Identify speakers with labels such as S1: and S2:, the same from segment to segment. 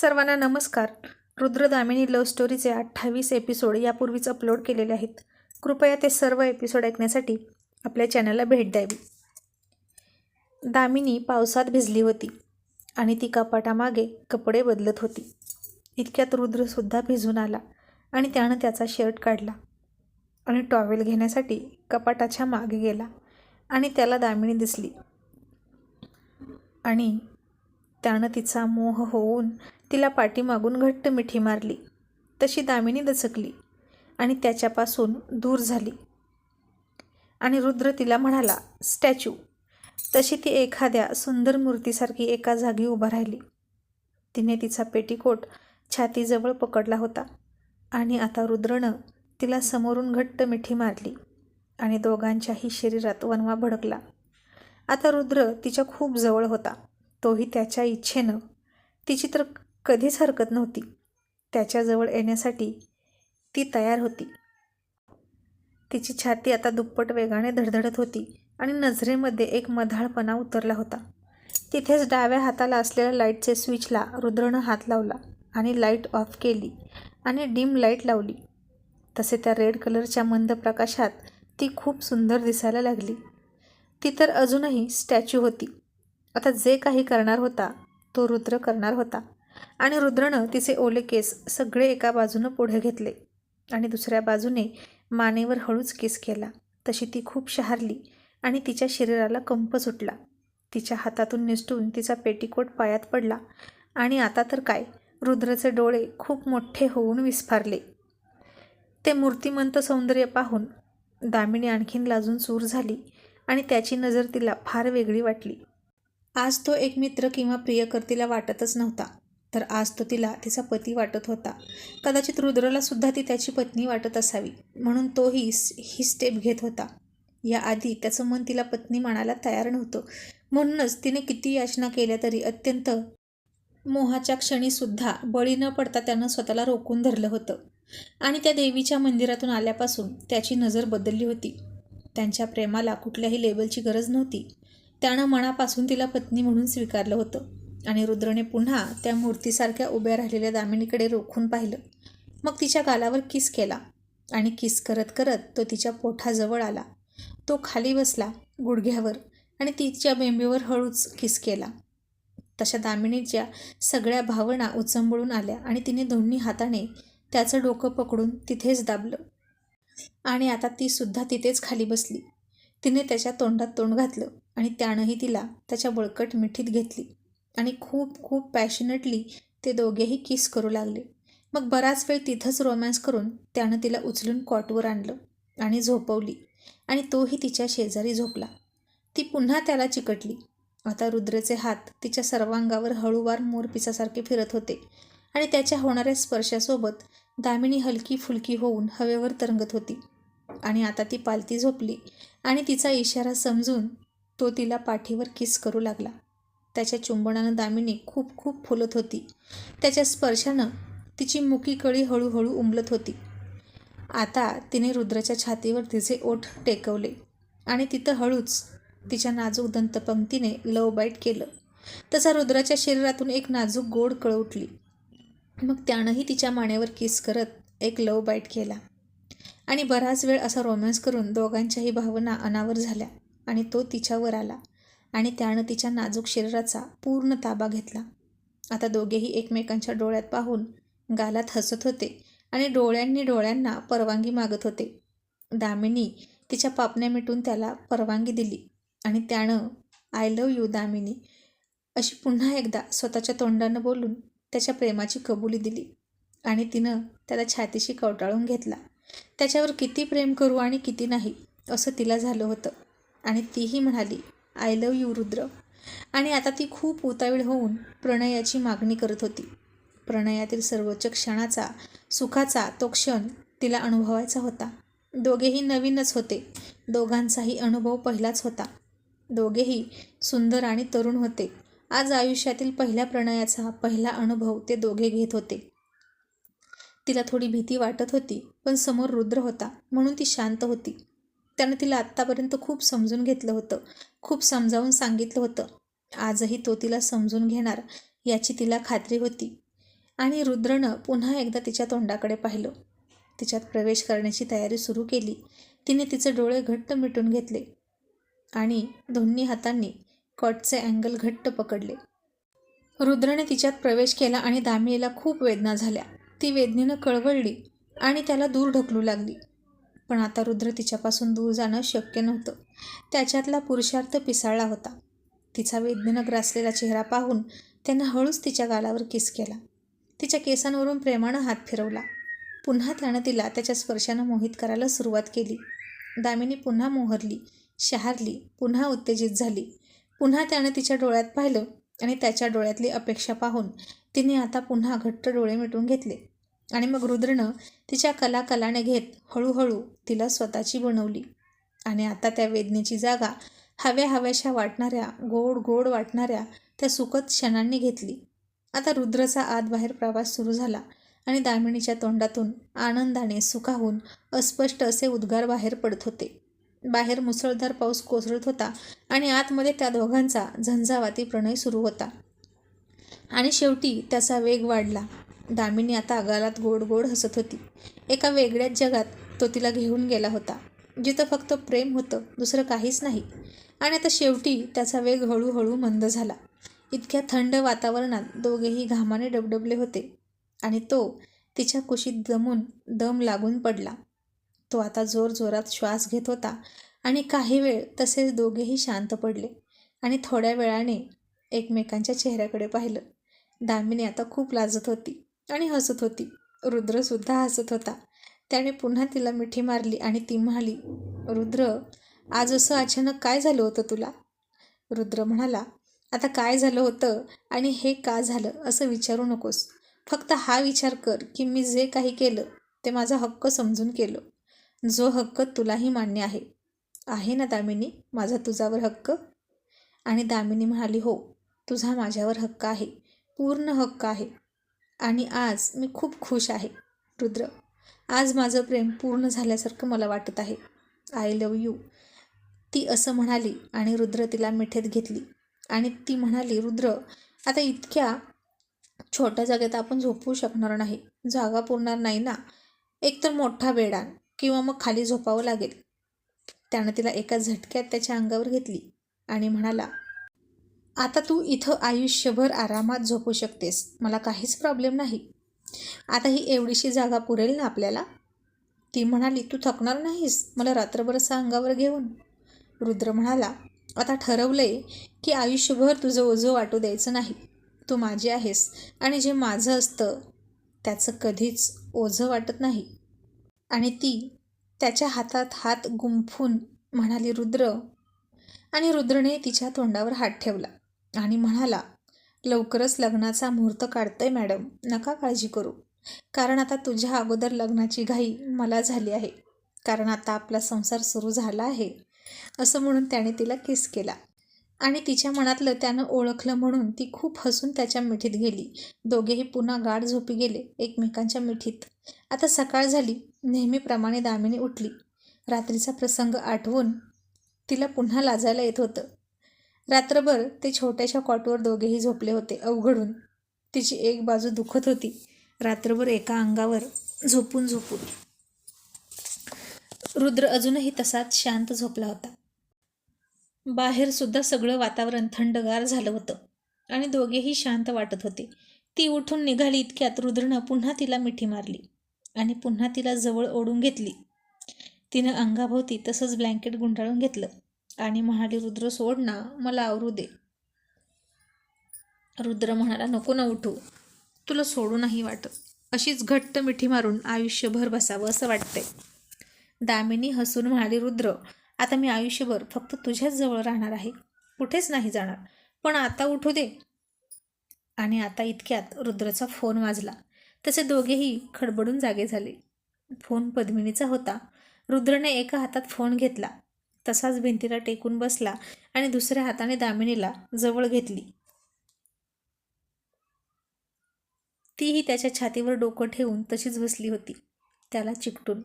S1: सर्वांना नमस्कार. रुद्रदामिनी लव्ह स्टोरीचे अठ्ठावीस एपिसोड यापूर्वीच अपलोड केलेले आहेत. कृपया ते सर्व एपिसोड ऐकण्यासाठी आपल्या चॅनलला भेट द्यावी. दामिनी पावसात भिजली होती आणि ती कपाटामागे कपडे बदलत होती. इतक्यात रुद्रसुद्धा भिजून आला आणि त्यानं त्याचा शर्ट काढला आणि टॉवेल घेण्यासाठी कपाटाच्या मागे गेला आणि त्याला दामिनी दिसली. आणि त्यानं तिचा मोह होऊन तिला पाठीमागून घट्ट मिठी मारली. तशी दामिनी दचकली आणि त्याच्यापासून दूर झाली. आणि रुद्र तिला म्हणाला स्टॅच्यू. तशी ती एखाद्या सुंदर मूर्तीसारखी एका जागी उभा राहिली. तिने तिचा पेटीकोट छातीजवळ पकडला होता आणि आता रुद्रनं तिला समोरून घट्ट मिठी मारली आणि दोघांच्याही शरीरात वनवा भडकला. आता रुद्र तिच्या खूप जवळ होता. तोही त्याच्या इच्छेनं. तिची तर कधीच हरकत नव्हती. त्याच्याजवळ येण्यासाठी ती तयार होती. तिची छाती आता दुप्पट वेगाने धडधडत होती आणि नजरेमध्ये एक मधाळपणा उतरला होता. तिथेच डाव्या हाताला असलेल्या लाईटचे स्विचला रुद्रनं हात लावला आणि लाइट ऑफ केली आणि डिम लाइट लावली. तसे त्या रेड कलरच्या मंद प्रकाशात ती खूप सुंदर दिसायला लागली. ती तर अजूनही स्टॅच्यू होती. आता जे काही करणार होता तो रुद्र करणार होता. आणि रुद्रनं तिचे ओले केस सगळे एका बाजूनं पुढे घेतले आणि दुसऱ्या बाजूने मानेवर हळूच केस केला. तशी ती खूप शहारली आणि तिच्या शरीराला कंप सुटला. तिच्या हातातून निसटून तिचा पेटीकोट पायात पडला आणि आता तर काय रुद्रचे डोळे खूप मोठे होऊन विस्फारले. ते मूर्तिमंत सौंदर्य पाहून दामिनी आणखीन लाजून सूर झाली आणि त्याची नजर तिला फार वेगळी वाटली. आज तो एक मित्र किंवा प्रियकर्तीला वाटतच नव्हता. तर आज तो तिला तिचा पती वाटत होता. कदाचित रुद्रलासुद्धा ती त्याची पत्नी वाटत असावी म्हणून तोही ही स्टेप घेत होता. याआधी त्याचं मन तिला पत्नी मानायला तयार नव्हतं. म्हणूनच तिने किती याचना केल्या तरी अत्यंत मोहाच्या क्षणीसुद्धा बळी न पडता त्यानं स्वतःला रोखून धरलं होतं. आणि त्या देवीच्या मंदिरातून आल्यापासून त्याची नजर बदलली होती. त्यांच्या प्रेमाला कुठल्याही लेबलची गरज नव्हती. त्यानं मनापासून तिला पत्नी म्हणून स्वीकारलं होतं. आणि रुद्रने पुन्हा त्या मूर्तीसारख्या उभ्या राहिलेल्या दामिनीकडे रोखून पाहिलं. मग तिच्या गालावर किस केला आणि किस करत करत तो तिच्या पोठाजवळ आला. तो खाली बसला गुडघ्यावर आणि तिच्या बेंबीवर हळूच किस केला. तशा दामिनीच्या सगळ्या भावना उचंबळून आल्या आणि तिने दोन्ही हाताने त्याचं डोकं पकडून तिथेच दाबलं. आणि आता ती सुद्धा तिथेच खाली बसली. तिने त्याच्या तोंडात तोंड घातलं आणि त्यानंही तिला त्याच्या बळकट मिठीत घेतली. आणि खूप खूप पॅशनेटली ते दोघेही किस करू लागले. मग बराच वेळ तिथंच रोमॅन्स करून त्यानं तिला उचलून कॉटवर आणलं आणि झोपवली. आणि तोही तिच्या शेजारी झोपला. ती पुन्हा त्याला चिकटली. आता रुद्रचे हात तिच्या सर्वांगावर हळूवार मोरपिसासारखे फिरत होते आणि त्याच्या होणाऱ्या स्पर्शासोबत दामिनी हलकी फुलकी होऊन हवेवर तरंगत होती. आणि आता ती पालती झोपली आणि तिचा इशारा समजून तो तिला पाठीवर किस करू लागला. त्याच्या चुंबनानं दामिनी खूप खूप फुलत होती. त्याच्या स्पर्शानं तिची मुकी कळी हळूहळू उमलत होती. आता तिने रुद्राच्या छातीवर तिचे ओठ टेकवले आणि तिथं हळूच तिच्या नाजूक दंतपंक्तीने लव बाईट केलं. तसा रुद्राच्या शरीरातून एक नाजूक गोड कळ उठली. मग त्यानंही तिच्या मानेवर किस करत एक लव बाईट केला. आणि बराच वेळ असा रोमॅन्स करून दोघांच्याही भावना अनावर झाल्या आणि तो तिच्यावर आला. आणि त्यानं तिच्या नाजूक शरीराचा पूर्ण ताबा घेतला. आता दोघेही एकमेकांच्या डोळ्यात पाहून गालात हसत होते आणि डोळ्यांनी डोळ्यांना परवानगी मागत होते. दामिनी तिच्या पापण्या मिटून त्याला परवानगी दिली आणि त्यानं आय लव यू दामिनी अशी पुन्हा एकदा स्वतःच्या तोंडानं बोलून त्याच्या प्रेमाची कबुली दिली आणि तिनं त्याला छातीशी कवटाळून घेतला. त्याच्यावर किती प्रेम करू आणि किती नाही असं तिला झालं होतं. आणि तीही म्हणाली आय लव यू रुद्र. आणि आता ती खूप उतावीळ होऊन प्रणयाची मागणी करत होती. प्रणयातील सर्वोच्च क्षणाचा सुखाचा तो क्षण तिला अनुभवायचा होता. दोघेही नवीनच होते. दोघांचाही अनुभव पहिलाच होता. दोघेही सुंदर आणि तरुण होते. आज आयुष्यातील पहिल्या प्रणयाचा पहिला अनुभव ते दोघे घेत होते. तिला थोडी भीती वाटत होती पण समोर रुद्र होता म्हणून ती शांत होती. त्यानं तिला आत्तापर्यंत खूप समजून घेतलं होतं. खूप समजावून सांगितलं होतं. आजही तो तिला समजून घेणार याची तिला खात्री होती. आणि रुद्रनं पुन्हा एकदा तिच्या तोंडाकडे पाहिलं. तिच्यात प्रवेश करण्याची तयारी सुरू केली. तिने तिचे डोळे घट्ट मिटून घेतले आणि दोन्ही हातांनी कॉटचे अँगल घट्ट पकडले. रुद्रने तिच्यात प्रवेश केला आणि दामिनीला खूप वेदना झाल्या. ती वेदनेनं कळवळली आणि त्याला दूर ढकलू लागली. पण आता रुद्र तिच्यापासून दूर जाणं शक्य नव्हतं. त्याच्यातला पुरुषार्थ पिसाळला होता. तिचा वेदनेनं ग्रासलेला चेहरा पाहून त्यानं हळूच तिच्या गालावर किस केला. तिच्या केसांवरून प्रेमानं हात फिरवला. पुन्हा त्यानं तिला त्याच्या स्पर्शानं मोहित करायला सुरुवात केली. दामिनी पुन्हा मोहरली शहारली पुन्हा उत्तेजित झाली. पुन्हा त्यानं तिच्या डोळ्यात पाहिलं आणि त्याच्या डोळ्यातली अपेक्षा पाहून तिने आता पुन्हा घट्ट डोळे मिटून घेतले. आणि मग रुद्रनं तिच्या कला कलाने घेत हळूहळू तिला स्वतःची बनवली. आणि आता त्या वेदनेची जागा हव्या हव्याशा वाटणाऱ्या गोड गोड वाटणाऱ्या त्या सुखद क्षणांनी घेतली. आता रुद्रचा आत बाहेर प्रवास सुरू झाला आणि दामिनीच्या तोंडातून आनंदाने सुखाहून अस्पष्ट असे उद्गार बाहेर पडत होते. बाहेर मुसळधार पाऊस कोसळत होता आणि आतमध्ये त्या दोघांचा झंझावाती प्रणय सुरू होता. आणि शेवटी त्याचा वेग वाढला. दामिनी आता अगालात गोड गोड हसत होती. एका वेगळ्याच जगात तो तिला घेऊन गेला होता. जिथं फक्त प्रेम होतं दुसरं काहीच नाही. आणि आता शेवटी त्याचा वेग हळूहळू मंद झाला. इतक्या थंड वातावरणात दोघेही घामाने डबडबले होते. आणि तो तिच्या कुशीत दमून दम लागून पडला. तो आता जोरजोरात श्वास घेत होता आणि काही वेळ तसेच दोघेही शांत पडले आणि थोड्या वेळाने एकमेकांच्या चेहऱ्याकडे पाहिलं. दामिनी आता खूप लाजत होती. आणि हसत होती. रुद्रसुद्धा हसत होता. त्याने पुन्हा तिला मिठी मारली आणि ती म्हणाली रुद्र आज असं अचानक काय झालं होतं तुला? रुद्र म्हणाला आता काय झालं होतं आणि हे का झालं असं विचारू नकोस. फक्त हा विचार कर की मी जे काही केलं ते माझा हक्क समजून केलं. जो हक्क तुलाही मान्य आहे. आहे ना दामिनी माझा तुझ्यावर हक्क? आणि दामिनी म्हणाली हो तुझा माझ्यावर हक्क आहे. पूर्ण हक्क आहे. आणि आज मी खूप खुश आहे रुद्र. आज माझं प्रेम पूर्ण झाल्यासारखं मला वाटत आहे. आय लव यू ती असं म्हणाली आणि रुद्र तिला मिठेत घेतली. आणि ती म्हणाली रुद्र आता इतक्या छोट्या जागेत आपण झोपू शकणार नाही. जागा पुरणार नाही ना? एकतर मोठा बेडा किंवा मग खाली झोपावं लागेल. त्यानं तिला एका झटक्यात त्याच्या अंगावर घेतली आणि म्हणाला आता तू इथं आयुष्यभर आरामात झोपू शकतेस. मला काहीच प्रॉब्लेम नाही. आता ही एवढीशी जागा पुरेल ना आपल्याला? ती म्हणाली तू थकणार नाहीस? मला रात्रभर अंगावर घेऊन. रुद्र म्हणाला आता ठरवलंय की आयुष्यभर तुझं ओझं वाटू द्यायचं नाही. तू माझी आहेस आणि जे माझं असतं त्याचं कधीच ओझं वाटत नाही. आणि ती त्याच्या हातात हात गुंफून म्हणाली रुद्र. आणि रुद्रने तिच्या तोंडावर हात ठेवला. आणि म्हणाला लवकरच लग्नाचा मुहूर्त काढतोय मॅडम. नका काळजी करू. कारण आता तुझ्या अगोदर लग्नाची घाई मला झाली आहे. कारण आता आपला संसार सुरू झाला आहे. असं म्हणून त्याने तिला किस केला. आणि तिच्या मनातलं त्यानं ओळखलं म्हणून ती खूप हसून त्याच्या मिठीत गेली. दोघेही पुन्हा गाढ झोपी गेले एकमेकांच्या मिठीत. आता सकाळ झाली. नेहमीप्रमाणे दामिनी उठली. रात्रीचा प्रसंग आठवून तिला पुन्हा लाजायला येत होतं. रात्रभर ते छोट्याशा कॉटवर दोघेही झोपले होते अवघडून. तिची एक बाजू दुखत होती. रात्रभर एका अंगावर झोपून झोपून. रुद्र अजूनही तसाच शांत झोपला होता. बाहेर सुद्धा सगळं वातावरण थंडगार झालं होतं आणि दोघेही शांत वाटत होते. ती उठून निघाली इतक्यात रुद्रनं पुन्हा तिला मिठी मारली आणि पुन्हा तिला जवळ ओढून घेतली. तिनं अंगाभोवती तसंच ब्लँकेट गुंडाळून घेतलं. आणि म्हणाली रुद्र सोड ना मला आवरू दे. रुद्र म्हणाला नको ना उठू तुला सोडू नाही वाटत. अशीच घट्ट मिठी मारून आयुष्यभर बसावं असं वाटतंय. दामिनी हसून म्हणाली रुद्र आता मी आयुष्यभर फक्त तुझ्याच जवळ राहणार आहे. कुठेच नाही जाणार. पण आता उठू दे. आणि आता इतक्यात रुद्रचा फोन वाजला. तसे दोघेही खडबडून जागे झाले. फोन पद्मिनीचा होता. रुद्रने एका हातात फोन घेतला. तसाच भिंतीला टेकून बसला आणि दुसऱ्या हाताने दामिनीला जवळ घेतली. तीही त्याच्या छातीवर डोकं ठेवून तशीच बसली होती. त्याला चिकटून.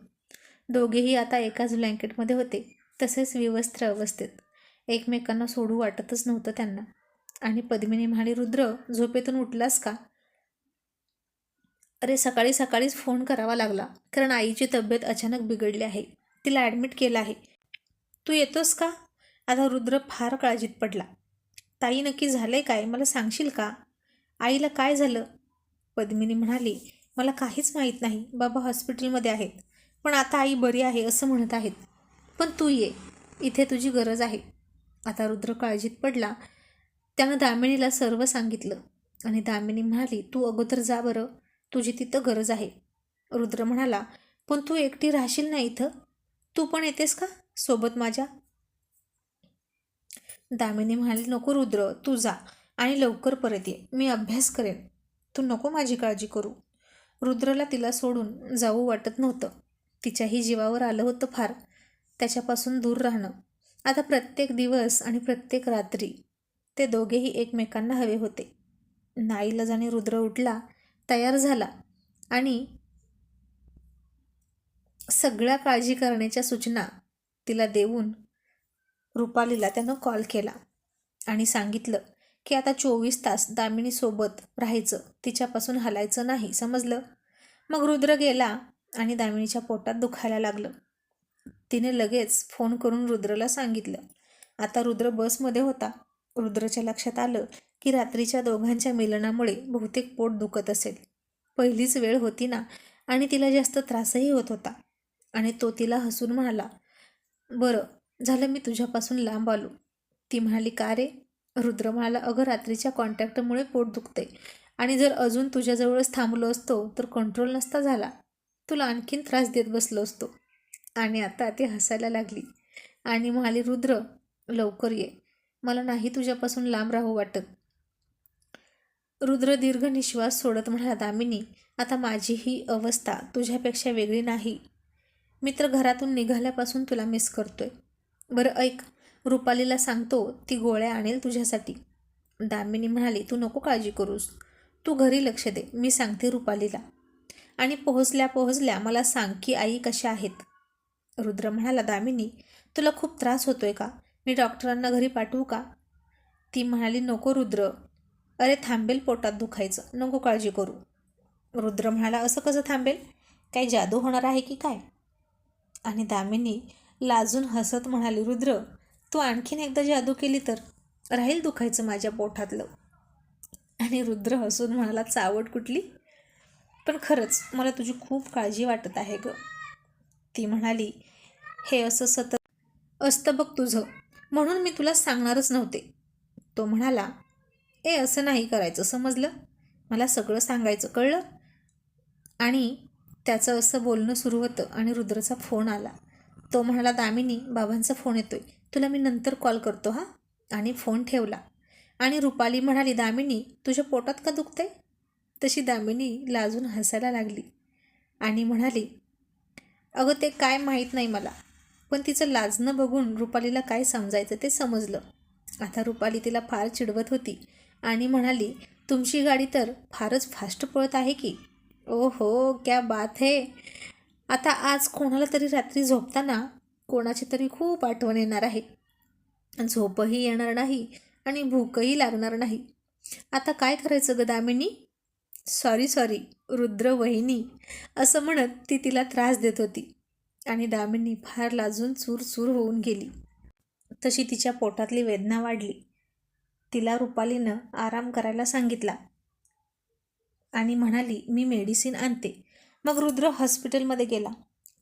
S1: दोघेही आता एकाच ब्लँकेटमध्ये होते. तसेच विवस्त्र अवस्थेत. एकमेकांना सोडू वाटतच नव्हतं त्यांना. आणि पद्मिनी म्हणाली रुद्र झोपेतून उठलास का? अरे सकाळी सकाळीच फोन करावा लागला कारण आईची तब्येत अचानक बिघडली आहे. तिला ॲडमिट केलं आहे. तू येतोस का? आता रुद्र फार काळजीत पडला. ताई नक्की झालंय काय? मला सांगशील का? आईला काय झालं? पद्मिनी म्हणाली मला काहीच माहीत नाही. बाबा हॉस्पिटलमध्ये आहेत. पण आता आई बरी आहे असं म्हणत आहेत. पण तू ये. इथे तुझी गरज आहे. आता रुद्र काळजीत पडला. त्यानं दामिनीला सर्व सांगितलं. आणि दामिनी म्हणाली तू अगोदर जा बरं. तुझी तिथं गरज आहे. रुद्र म्हणाला पण तू एकटी राहशील ना इथं? तू पण येतेस का? सोबत माझ्या? दामिनी म्हणाली नको रुद्र तू जा आणि लवकर परत ये. मी अभ्यास करेन. तू नको माझी काळजी करू रुद्रला तिला सोडून जाऊ वाटत नव्हतं. तिच्याही जीवावर आलं होतं फार. त्याच्यापासून दूर राहणं. आता प्रत्येक दिवस आणि प्रत्येक रात्री ते दोघेही एकमेकांना हवे होते. नाईलाजाने रुद्र उठला तयार झाला आणि सगळ्या काळजी करण्याच्या सूचना तिला देऊन रुपालीला त्यानं कॉल केला आणि सांगितलं की आता चोवीस तास दामिनीसोबत राहायचं तिच्यापासून हलायचं नाही समजलं? मग रुद्र गेला आणि दामिनीच्या पोटात दुखायला लागलं. तिने लगेच फोन करून रुद्रला सांगितलं आता रुद्र बसमध्ये होता. रुद्रच्या लक्षात आलं की रात्रीच्या दोघांच्या मिलनामुळे बहुतेक पोट दुखत असेल. पहिलीच वेळ होती ना आणि तिला जास्त त्रासही होत होता. आणि तो तिला हसून म्हणाला बरं झालं मी तुझ्यापासून लांब आलो. ती म्हणाली का रे? रुद्र म्हणाला अगं रात्रीच्या कॉन्टॅक्टमुळे पोट दुखते आणि जर अजून तुझ्याजवळच थांबलो असतो तर कंट्रोल नसता झाला. तुला आणखीन त्रास देत बसलो असतो. आणि आता ती हसायला लागली. आणि म्हणाली रुद्र लवकर ये. मला नाही तुझ्यापासून लांब राहू वाटत. रुद्र दीर्घ निश्वास सोडत म्हणाला दामिनी आता माझी ही अवस्था तुझ्यापेक्षा वेगळी नाही. मी तर घरातून निघाल्यापासून तुला मिस करतोय. बरं ऐक. रुपालीला सांगतो ती गोळ्या आणेल तुझ्यासाठी. दामिनी म्हणाली तू नको काळजी करूस. तू घरी लक्ष दे. मी सांगते रुपालीला. आणि पोहोचल्या पोहोचल्या मला सांग की आई कशा आहेत. रुद्र म्हणाला दामिनी तुला खूप त्रास होतोय का? मी डॉक्टरांना घरी पाठवू का? ती म्हणाली नको रुद्र. अरे थांबेल पोटात दुखायचं. नको काळजी करू. रुद्र म्हणाला असं कसं थांबेल? काही जादू होणार आहे की काय? आणि दामिनी लाजून हसत म्हणाली रुद्र तू आणखीन एकदा जादू केली तर? राहील दुखायचं माझ्या पोटातलं. आणि रुद्र हसून म्हणाला चावट कुठली? पण खरंच मला तुझी खूप काळजी वाटत आहे ग. ती म्हणाली हे असं सतत असतं बघ तुझं म्हणून मी तुला सांगणारच नव्हते. तो म्हणाला ए असं नाही करायचं समजलं? मला सगळं सांगायचं कळलं? आणि त्याचं असं बोलणं सुरू होतं आणि रुद्रचा फोन आला. तो म्हणाला दामिनी बाबांचा फोन येतोय. तुला मी नंतर कॉल करतो हा. आणि फोन ठेवला. आणि रुपाली म्हणाली दामिनी तुझ्या पोटात का दुखतंय? तशी दामिनी लाजून हसायला लागली आणि म्हणाली अगं ते काय माहीत नाही मला पण तिचं लाजणं बघून रुपालीला काय समजायचं ते समजलं. आता रुपाली तिला फार चिडवत होती आणि म्हणाली तुमची गाडी तर फारच फास्ट पळत आहे की? ओ हो क्या बात है. आता आज कोणाला तरी रात्री झोपताना कोणाची तरी खूप आठवण येणार आहे. झोपही येणार नाही आणि भूकही लागणार नाही. आता काय करायचं ग दामिनी? सॉरी सॉरी रुद्र वहिनी असं म्हणत ती तिला त्रास देत होती. आणि दामिनी फार लाजून चूर चूर होऊन गेली. तशी तिच्या पोटातली वेदना वाढली. तिला रुपालीनं आराम करायला सांगितला. आणि म्हणाली मी मेडिसिन आणते. मग रुद्र हॉस्पिटलमध्ये गेला.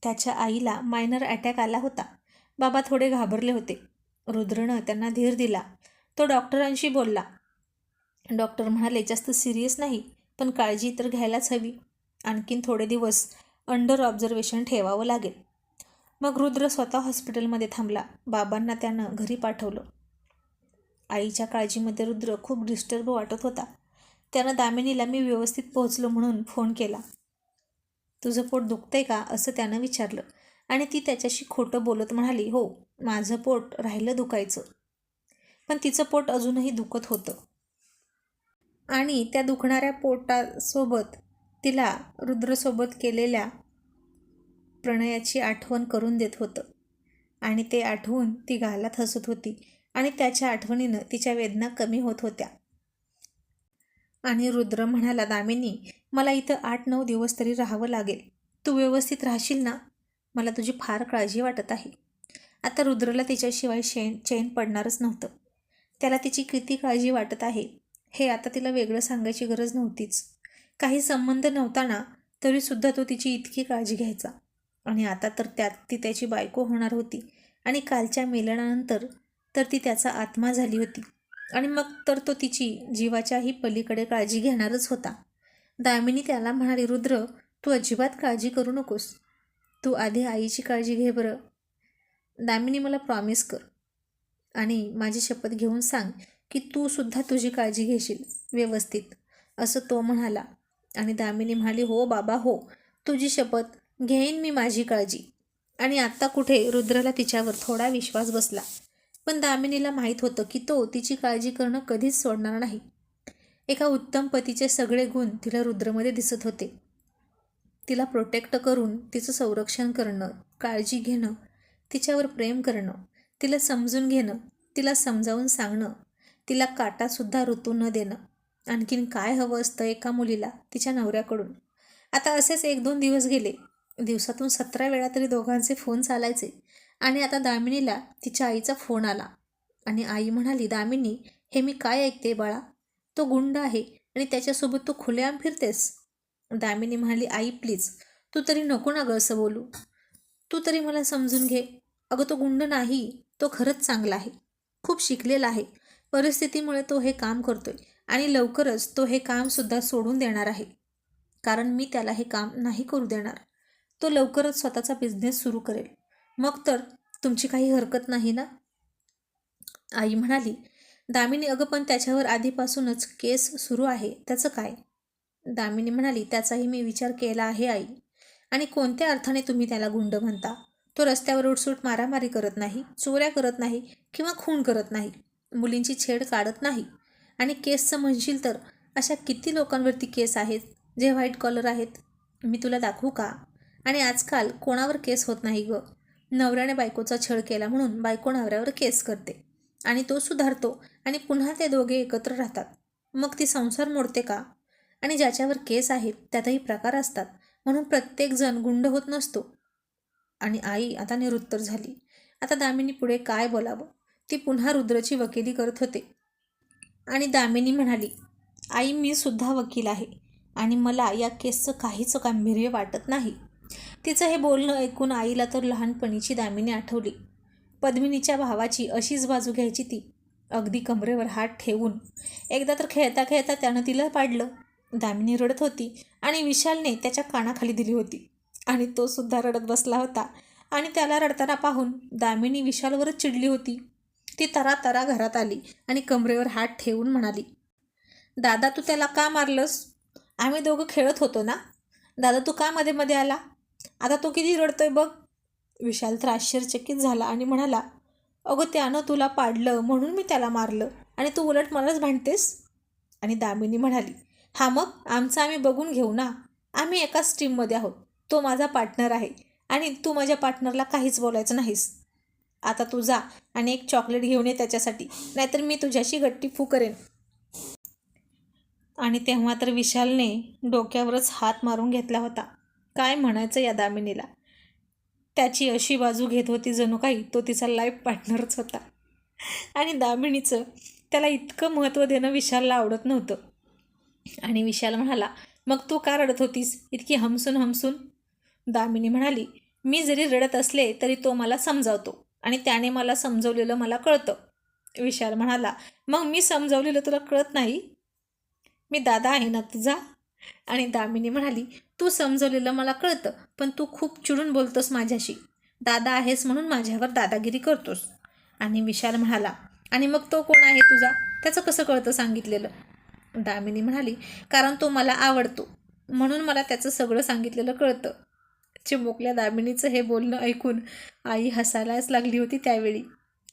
S1: त्याच्या आईला मायनर अटॅक आला होता. बाबा थोडे घाबरले होते. रुद्रनं त्यांना धीर दिला. तो डॉक्टरांशी बोलला. डॉक्टर म्हणाले जास्त सिरियस नाही पण काळजी तर घ्यायलाच हवी. आणखीन थोडे दिवस अंडर ऑब्झर्वेशन ठेवावं लागेल. मग रुद्र स्वतः हॉस्पिटलमध्ये थांबला. बाबांना त्यानं घरी पाठवलं. आईच्या काळजीमध्ये रुद्र खूप डिस्टर्ब वाटत होता. त्यानं दामिनीला मी व्यवस्थित पोहोचलो म्हणून फोन केला. तुझं पोट दुखतंय का? असं त्यानं विचारलं. आणि ती त्याच्याशी खोटं बोलत म्हणाली हो माझं पोट राहिलं दुखायचं. पण तिचं पोट अजूनही दुखत होतं. आणि त्या दुखणाऱ्या पोटासोबत तिला रुद्रसोबत केलेल्या प्रणयाची आठवण करून देत होतं. आणि ते आठवून ती गालात हसत होती आणि त्याच्या आठवणीनं तिच्या वेदना कमी होत होत्या. आणि रुद्र म्हणाला दामिनी मला इथं आठ नऊ दिवस तरी राहावं लागेल. तू व्यवस्थित राहशील ना? मला तुझी फार काळजी वाटत आहे. आता रुद्रला तिच्याशिवाय शेण चैन पडणारच नव्हतं. त्याला तिची किती काळजी वाटत आहे हे आता तिला वेगळं सांगायची गरज नव्हतीच. काही संबंध नव्हताना तरीसुद्धा तो तिची इतकी काळजी घ्यायचा. आणि आता तर त्यात ती त्याची बायको होणार होती. आणि कालच्या मिलनानंतर तर ती त्याचा आत्मा झाली होती. आणि मग तर तो तिची जीवाच्याही पलीकडे काळजी घेणारच होता. दामिनी त्याला म्हणाली रुद्र तू अजिबात काळजी करू नकोस. तू आधी आईची काळजी घे बरं. दामिनी मला प्रॉमिस कर. आणि माझी शपथ घेऊन सांग की तू सुद्धा तुझी काळजी घेशील व्यवस्थित. असं तो म्हणाला. आणि दामिनी म्हणाली हो बाबा हो. तुझी शपथ घेईन मी माझी काळजी. आणि आत्ता कुठे रुद्रला तिच्यावर थोडा विश्वास बसला. पण दामिनीला माहीत होतं की तो तिची काळजी करणं कधीच सोडणार नाही. एका उत्तम पतीचे सगळे गुण तिला रुद्रमध्ये दिसत होते. तिला प्रोटेक्ट करून तिचं संरक्षण करणं काळजी घेणं तिच्यावर प्रेम करणं तिला समजून घेणं तिला समजावून सांगणं तिला काटासुद्धा ऋतू न देणं. आणखीन काय हवं असतं एका मुलीला तिच्या नवऱ्याकडून? आता असेच एक दोन दिवस गेले. दिवसातून सतरा वेळा तरी दोघांचे फोन चालायचे. आणि आता दामिनीला तिच्या आईचा फोन आला. आणि आई म्हणाली दामिनी हे मी काय ऐकते बाळा? तो गुंड आहे आणि त्याच्यासोबत तू खुलेआम फिरतेस. दामिनी म्हणाली आई प्लीज तू तरी नको ना गं असं बोलू. तू तरी मला समजून घे. अगं तो गुंड नाही तो खरंच चांगला आहे. खूप शिकलेला आहे. परिस्थितीमुळे तो हे काम करतोय आणि लवकरच तो हे कामसुद्धा सोडून देणार आहे. कारण मी त्याला हे काम नाही करू देणार. तो लवकरच स्वतःचा बिझनेस सुरू करेल. मग तर तुमची काही हरकत नाही ना? आई म्हणाली दामिनी अगं पण त्याच्यावर आधीपासूनच केस सुरू आहे त्याचं काय? दामिनी म्हणाली त्याचाही मी विचार केला आहे आई. आणि कोणत्या अर्थाने तुम्ही त्याला गुंड म्हणता? तो रस्त्यावर उठसूट मारामारी करत नाही चोऱ्या करत नाही किंवा खून करत नाही मुलींची छेड काढत नाही. आणि केसचं म्हणशील तर अशा किती लोकांवरती केस आहेत जे व्हाईट कॉलर आहेत? मी तुला दाखवू का? आणि आजकाल कोणावर केस होत नाही गं? नवऱ्याने बायकोचा छळ केला म्हणून बायको नवऱ्यावर केस करते आणि तो सुधारतो आणि पुन्हा ते दोघे एकत्र राहतात. मग ती संसार मोडते का? आणि ज्याच्यावर केस आहेत त्यातही प्रकार असतात. म्हणून प्रत्येकजण गुंड होत नसतो. आणि आई आता निरुत्तर झाली. आता दामिनी पुढे काय बोलावं? ती पुन्हा रुद्रची वकिली करत होते. आणि दामिनी म्हणाली आई मी सुद्धा वकील आहे आणि मला या केसचं काहीच गांभीर्य वाटत नाही. तिचं हे बोलणं ऐकून आईला तर लहानपणीची दामिनी आठवली. पद्मिनीच्या भावाची अशीच बाजू घ्यायची ती. अगदी कमरेवर हात ठेवून. एकदा तर खेळता खेळता त्यानं तिला पाडलं. दामिनी रडत होती आणि विशालने त्याच्या कानाखाली दिली होती. आणि तो सुद्धा रडत बसला होता. आणि त्याला रडताना पाहून दामिनी विशालवरच चिडली होती. ती तरा तरा घरात आली आणि कमरेवर हात ठेवून म्हणाली दादा तू त्याला का मारलंस? आम्ही दोघं खेळत होतो ना? दादा तू का मध्ये मध्ये आला? आता तो किती रडतोय बघ. विशाल तर आश्चर्यचकित झाला आणि म्हणाला अगं त्यानं तुला पाडलं म्हणून मी त्याला मारलं. आणि तू उलट मलाच भांडतेस? आणि दामिनी म्हणाली हा मग आमचं आम्ही बघून घेऊ ना. आम्ही एकाच टीममध्ये आहोत. तो माझा पार्टनर आहे आणि तू माझ्या पार्टनरला काहीच बोलायचं नाहीस. आता तू जा आणि एक चॉकलेट घेऊन ये त्याच्यासाठी. नाहीतर मी तुझ्याशी गट्टी फू करेन आणि तेव्हा तर विशालने डोक्यावरच हात मारून घेतला होता. काय म्हणायचं या दामिनीला? त्याची अशी बाजू घेत होती जणू काही तो तिचा लाईफ पार्टनरच होता. आणि दामिनीचं त्याला इतकं महत्त्व देणं विशालला आवडत नव्हतं. आणि विशाल म्हणाला मग तू का रडत होतीस? इतकी हमसून हमसून? दामिनी म्हणाली मी जरी रडत असले तरी तो मला समजावतो आणि त्याने मला समजवलेलं मला कळतं. विशाल म्हणाला मग मी समजवलेलं तुला कळत नाही? मी दादा आहे ना तुझा. आणि दामिनी म्हणाली तू समजवलेलं मला कळतं पण तू खूप चिडून बोलतोस माझ्याशी. दादा आहेस म्हणून माझ्यावर दादागिरी करतोस. आणि विशाल म्हणाला आणि मग तो कोण आहे तुझा? त्याचं कसं कळतं सांगितलेलं? दामिनी म्हणाली कारण तो मला आवडतो म्हणून मला त्याचं सगळं सांगितलेलं कळतं. चिमुकल्या दामिनीचं हे बोलणं ऐकून आई हसायलाच लागली होती त्यावेळी.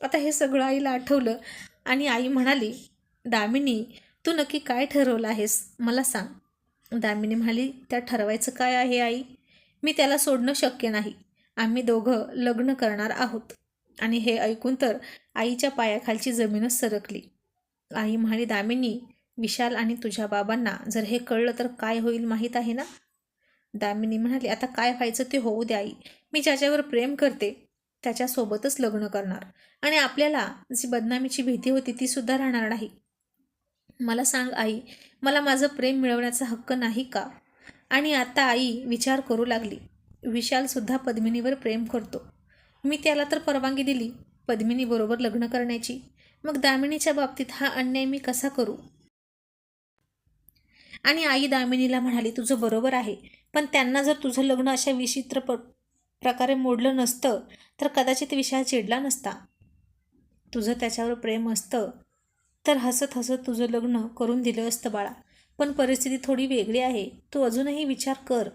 S1: आता हे सगळं आईला आठवलं आणि आई म्हणाली दामिनी तू नक्की काय ठरवलं आहेस? मला सांग. दामिनी म्हणाली त्या ठरवायचं काय आहे आई? मी त्याला सोडणं शक्य नाही. आम्ही दोघं लग्न करणार आहोत. आणि हे ऐकून तर आईच्या पायाखालची जमीनच सरकली. आई म्हणाली दामिनी विशाल आणि तुझ्या बाबांना जर हे कळलं तर काय होईल माहीत आहे ना? दामिनी म्हणाली आता काय व्हायचं ते होऊ द्या आई. मी ज्याच्यावर प्रेम करते त्याच्यासोबतच लग्न करणार. आणि आपल्याला जी बदनामीची भीती होती ती सुद्धा राहणार नाही. मला सांग आई मला माझं प्रेम मिळवण्याचा हक्क नाही का? आणि आता आई विचार करू लागली. विशालसुद्धा पद्मिनीवर प्रेम करतो. मी त्याला तर परवानगी दिली पद्मिनीबरोबर लग्न करण्याची. मग दामिनीच्या बाबतीत हा अन्याय मी कसा करू? आणि आई दामिनीला म्हणाली तुझं बरोबर आहे पण त्यांना जर तुझं लग्न अशा विचित्र प प्रकारे मोडलं नसतं तर कदाचित विशाल चिडला नसता. तुझं त्याच्यावर प्रेम असतं तर हसत हसत तुझं लग्न करून दिलं असतं बाळा. पण परिस्थिती थोडी वेगळी आहे. तू अजूनही विचार कर.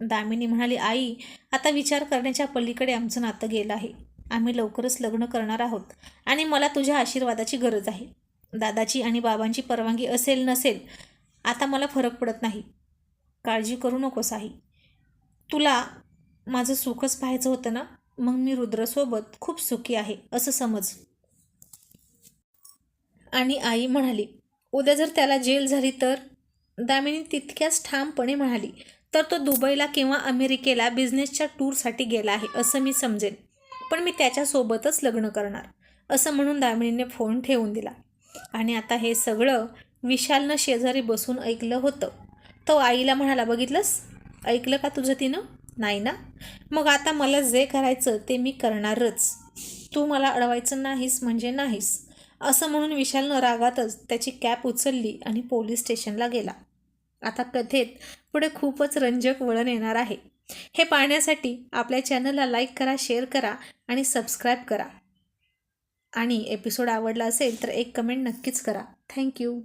S1: दामिनी म्हणाली आई आता विचार करण्याच्या पलीकडे आमचं नातं गेलं आहे. आम्ही लवकरच लग्न करणार आहोत आणि मला तुझ्या आशीर्वादाची गरज आहे. दादाची आणि बाबांची परवानगी असेल नसेल आता मला फरक पडत नाही. काळजी करू नकोस आई. तुला माझं सुखच पाहायचं होतं ना? मग मी रुद्रसोबत खूप सुखी आहे असं समज. आणि आई म्हणाली उद्या जर त्याला जेल झाली तर? दामिनी तितक्याच ठामपणे म्हणाली तर तो दुबईला किंवा अमेरिकेला बिझनेसच्या टूरसाठी गेला आहे असं मी समजेन. पण मी त्याच्यासोबतच लग्न करणार. असं म्हणून दामिनीने फोन ठेवून दिला. आणि आता हे सगळं विशालनं शेजारी बसून ऐकलं होतं. तो आईला म्हणाला बघितलंस? ऐकलं का तुझं तिनं? नाही ना. मग आता मला जे करायचं ते मी करणारच. तू मला अडवायचं नाहीस म्हणजे नाहीस. असं म्हणून विशालनं रागातच त्याची कॅप उचलली आणि पोलीस स्टेशनला गेला. आता कथेत पुढे खूपच रंजक वळण येणार आहे. हे पाहण्यासाठी आपल्या चॅनलला लाईक करा शेअर करा आणि सबस्क्राईब करा. आणि एपिसोड आवडला असेल तर एक कमेंट नक्कीच करा. थँक्यू.